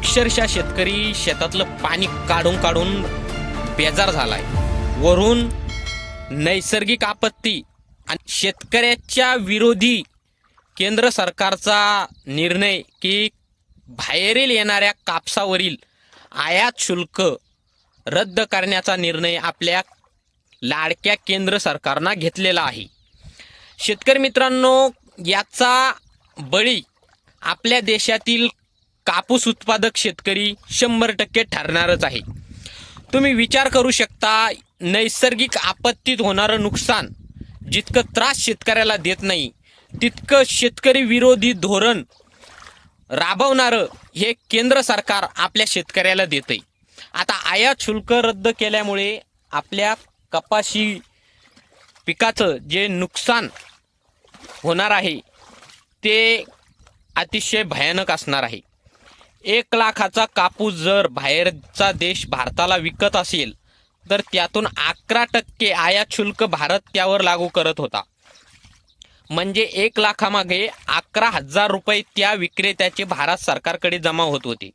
अक्षरशः शेतकरी शेतातलं पाणी काढून काढून बेजार झालाय. वरून नैसर्गिक आपत्ती आणि शेतकऱ्याच्या विरोधी केंद्र सरकारचा निर्णय की बाहेरील येणाऱ्या कापसावरील आयात शुल्क रद्द करण्याचा निर्णय आपल्या लाडक्या केंद्र सरकारनं घेतलेला आहे. शेतकरी मित्रांनो याचा बळी आपल्या देशातील कापूस उत्पादक शेतकरी शंभर टक्के ठरणारच आहे. तुम्ही विचार करू शकता नैसर्गिक आपत्तीत होणारं नुकसान जितकं त्रास शेतकऱ्याला देत नाही तितकं शेतकरी विरोधी धोरण राबवणारं हे केंद्र सरकार आपल्या शेतकऱ्याला देतंय. आता आयात शुल्क रद्द केल्यामुळे आपल्या कपाशी पिकाचं जे नुकसान होणार आहे ते अतिशय भयानक असणार आहे. एक लाखाचा कापूस जर बाहेरचा देश भारताला विकत असेल तर त्यातून अकरा टक्के आयात शुल्क भारत त्यावर लागू करत होता. म्हणजे एक लाखामागे अकरा हजार रुपये त्या विक्रेत्याचे भारत सरकारकडे जमा होत होते.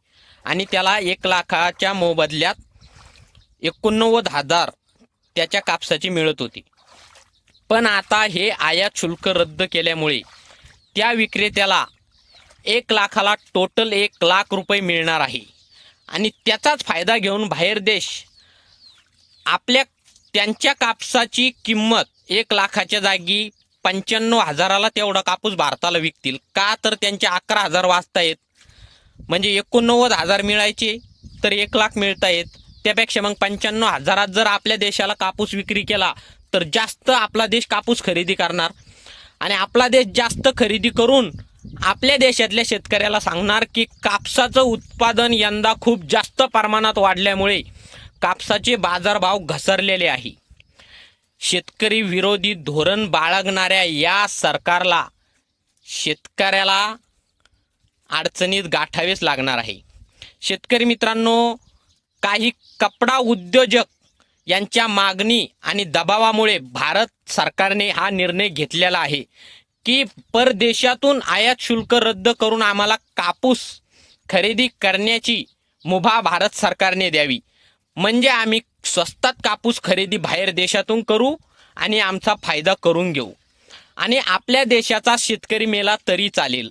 आणि त्याला एक लाखाच्या मोबदल्यात एकोणनव्वद हजार त्याच्या कापसाची मिळत होती. पण आता हे आयात शुल्क रद्द केल्यामुळे त्या विक्रेत्याला एक लाखाला टोटल एक लाख रुपये मिळणार आहे. आणि त्याचाच फायदा घेऊन बाहेर देश आपल्या त्यांच्या कापसाची किंमत एक लाखाच्या जागी पंच्याण्णव हजाराला तेवढा कापूस भारताला विकतील. का तर त्यांचे अकरा हजार वाचतायत म्हणजे एकोणनव्वद हजार मिळायचे तर एक लाख मिळतायत त्यापेक्षा मग पंच्याण्णव हजारात जर आपल्या देशाला कापूस विक्री केला तर जास्त आपला देश कापूस खरेदी करणार. आणि आपला देश जास्त खरेदी करून आपल्या देशातल्या शेतकऱ्याला सांगणार की कापसाचं उत्पादन यंदा खूप जास्त प्रमाणात वाढल्यामुळे कापसाचे बाजारभाव घसरलेले आहे. शेतकरी विरोधी धोरण बाळगणाऱ्या या सरकारला शेतकऱ्याला अडचणीत गाठावेच लागणार आहे. शेतकरी मित्रांनो काही कपडा उद्योजक यांच्या मागणी आणि दबावामुळे भारत सरकारने हा निर्णय घेतलेला आहे. की परदेशातून आयात शुल्क रद्द करून आम्हाला कापूस खरेदी करण्याची मुभा भारत सरकारने द्यावी. म्हणजे आम्ही स्वस्तात कापूस खरेदी बाहेर देशातून करू आणि आमचा फायदा करून घेऊ. आणि आपल्या देशाचा शेतकरी मेला तरी चालेल.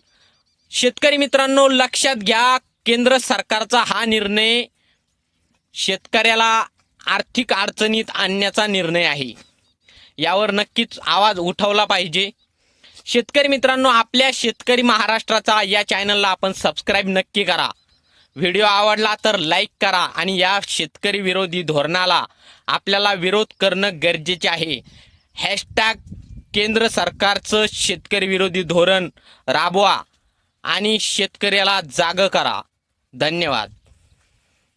शेतकरी मित्रांनो लक्षात घ्या केंद्र सरकारचा हा निर्णय शेतकऱ्याला आर्थिक अडचणीत आणण्याचा निर्णय आहे. यावर नक्कीच आवाज उठवला पाहिजे. शेतकरी मित्रांनो आपल्या शेतकरी महाराष्ट्राचा या चॅनलला आपण सबस्क्राईब नक्की करा. व्हिडिओ आवडला तर लाईक करा आणि या शेतकरी विरोधी धोरणाला आपल्याला विरोध करणं गरजेचे आहे. हॅशटॅग केंद्र सरकारचं शेतकरी विरोधी धोरण राबवा आणि शेतकऱ्याला जाग करा. धन्यवाद.